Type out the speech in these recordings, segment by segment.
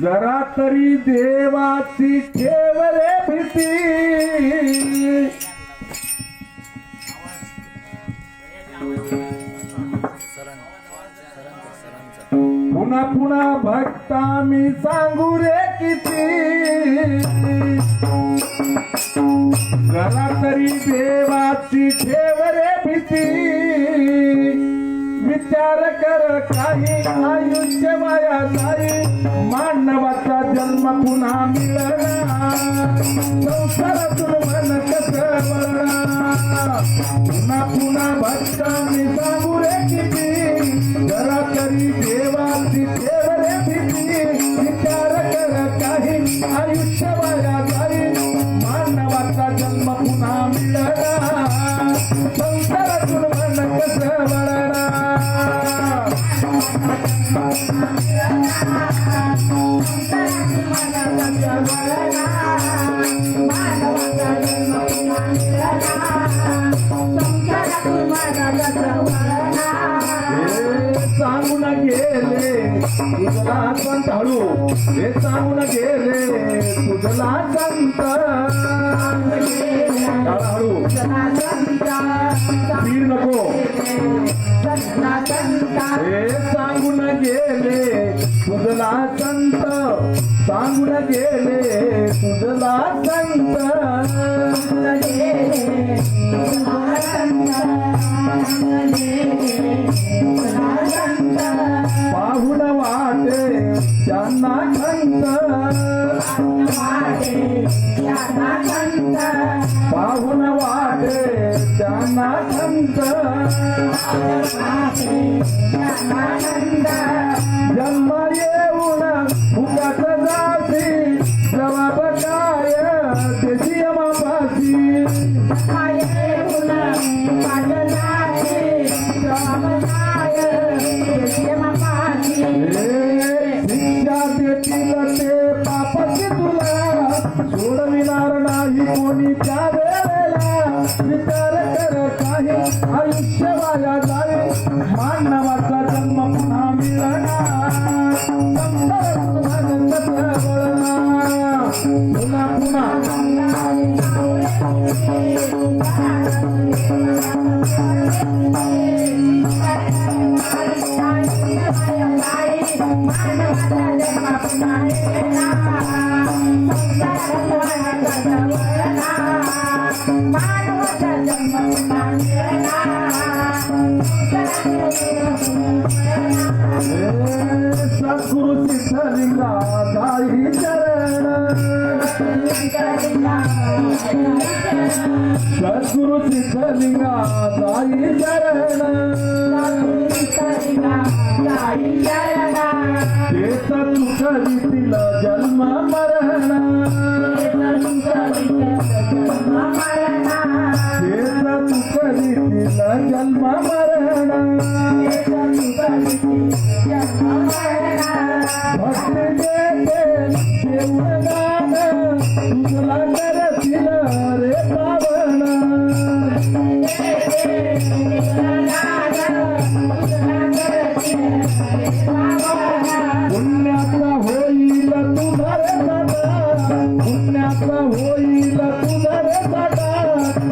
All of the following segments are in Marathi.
जरा तरी देवाची ठेव रे भीती. पुन्हा पुन्हा भक्ता मी सांगू रे किती. जरा तरी देवाची ठेव रे भीती. विचार कर काही आयुष्य वाया जाई मानवाचा जन्म पुन्हा मिळणार. संसारातून मन कस पुन्हा पुन्हा भक्ता मी सांगू रे किती. जरा तरी देवाची ठेव रे भीती. विचार कर काही आयुष्य सांगून गेले तुझला संत हळू हे सांगून गेले तुझला संत हळू पीर नको हे सांगून गेले तुझला संत सांगून गेले तुझला संत. पाहुण वाटे त्यांना संत जन्म येऊन फुकट जाती जबाब काय त्याची मापासी सिंगा देतील ते. त्या वेळेला विचार कर काही आयुष्य वाया जाईल मानवाचा जन्म पुन्हा सद्गुरु सिद्धलिंगा गाई चरण सद्गुरु सिद्धलिंगा दाई चरण तेच तुझ दितील जन्म मरण तेच तुझ दितील जन्म मरण पुण्याचा होईल तुझा पुण्याचा होईल तुझा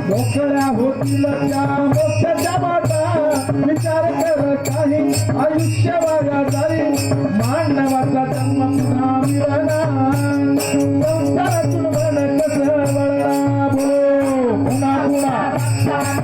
मोकळ्या होतील त्या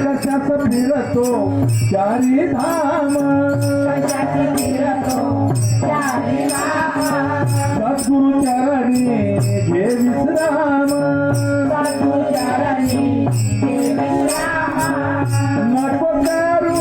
कशात फिरतो चारी धाम सद्गुरु चरणी घे विश्राम नको करू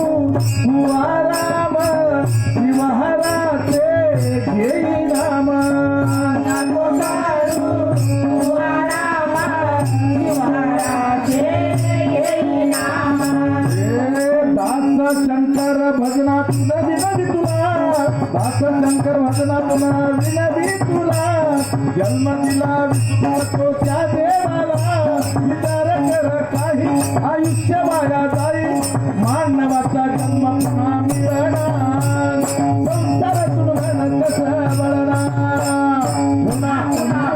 शंकर भजनात विनदी तुला दास शंकर भजनातून विनदी तुला जन्म दिला विष्णू त्या देवाला विचार कर काही आयुष्य वाया जाई मानवाचा जन्म पुन्हा मिळणार संसारातून मन कसं बळणार पुन्हा पुन्हा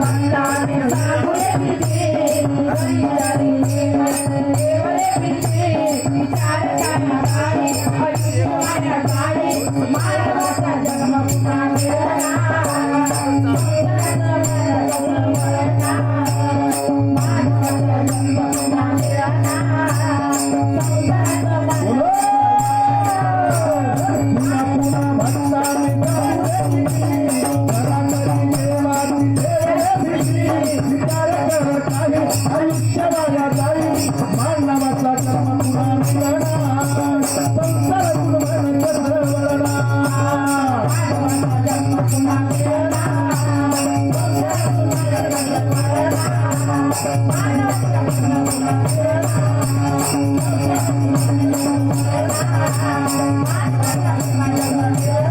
Thank you.